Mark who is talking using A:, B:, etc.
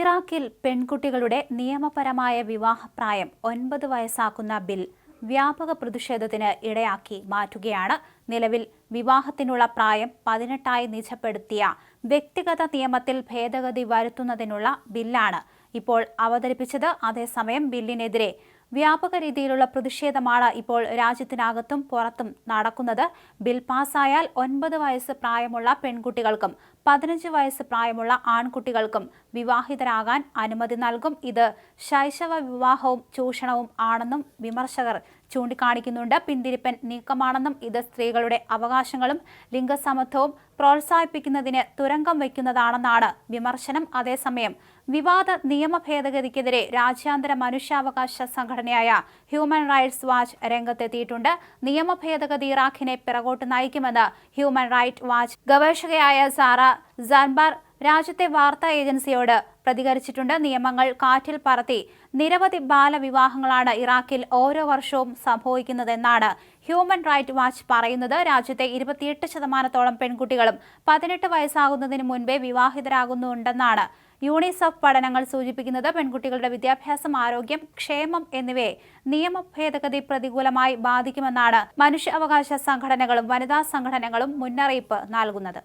A: ഇറാഖിൽ പെൺകുട്ടികളുടെ നിയമപരമായ വിവാഹപ്രായം ഒൻപത് വയസ്സാക്കുന്ന ബിൽ വ്യാപക പ്രതിഷേധത്തിന് ഇടയാക്കി മാറ്റുകയാണ്. നിലവിൽ വിവാഹത്തിനുള്ള പ്രായം പതിനെട്ടായി നിജപ്പെടുത്തിയ വ്യക്തിഗത നിയമത്തിൽ ഭേദഗതി വരുത്തുന്നതിനുള്ള ബില്ലാണ് ഇപ്പോൾ അവതരിപ്പിച്ചത്. അതേസമയം ബില്ലിനെതിരെ വ്യാപക രീതിയിലുള്ള പ്രതിഷേധമാണ് ഇപ്പോൾ രാജ്യത്തിനകത്തും പുറത്തും നടക്കുന്നത്. ബിൽ പാസ്സായാൽ ഒൻപത് വയസ്സ് പ്രായമുള്ള പെൺകുട്ടികൾക്കും പതിനഞ്ച് വയസ്സ് പ്രായമുള്ള ആൺകുട്ടികൾക്കും വിവാഹിതരാകാൻ അനുമതി നൽകും. ഇത് ശൈശവ വിവാഹവും ചൂഷണവും ആണെന്നും വിമർശകർ ചൂണ്ടിക്കാണിക്കുന്നുണ്ട്. പിന്തിരിപ്പൻ നീക്കമാണെന്നും ഇത് സ്ത്രീകളുടെ അവകാശങ്ങളും ലിംഗസമത്വവും പ്രോത്സാഹിപ്പിക്കുന്നതിന് തുരങ്കം വയ്ക്കുന്നതാണെന്നാണ് വിമർശനം. അതേസമയം വിവാദ നിയമ ഭേദഗതിക്കെതിരെ രാജ്യാന്തര മനുഷ്യാവകാശ സംഘടനയായ ഹ്യൂമൻ റൈറ്റ്സ് വാച്ച് രംഗത്തെത്തിയിട്ടുണ്ട്. നിയമ ഭേദഗതി ഇറാഖിനെ പിറകോട്ട് നയിക്കുമെന്ന് ഹ്യൂമൻ റൈറ്റ് വാച്ച് ഗവേഷകയായ സാറ സാൻബാർ രാജ്യത്തെ വാർത്താ ഏജൻസിയോട് പ്രതികരിച്ചിട്ടുണ്ട്. നിയമങ്ങൾ കാറ്റിൽ പറത്തി നിരവധി ബാലവിവാഹങ്ങളാണ് ഇറാഖിൽ ഓരോ വർഷവും സംഭവിക്കുന്നതെന്നാണ് ഹ്യൂമൻ റൈറ്റ് വാച്ച് പറയുന്നത്. രാജ്യത്തെ ഇരുപത്തിയെട്ട് ശതമാനത്തോളം പെൺകുട്ടികളും പതിനെട്ട് വയസ്സാകുന്നതിന് മുൻപേ വിവാഹിതരാകുന്നുണ്ടെന്നാണ് യൂണിസെഫ് പഠനങ്ങൾ സൂചിപ്പിക്കുന്നത്. പെൺകുട്ടികളുടെ വിദ്യാഭ്യാസം ആരോഗ്യം ക്ഷേമം എന്നിവയെ നിയമ ഭേദഗതി പ്രതികൂലമായി ബാധിക്കുമെന്നാണ് മനുഷ്യാവകാശ സംഘടനകളും വനിതാ സംഘടനകളും മുന്നറിയിപ്പ് നൽകുന്നത്.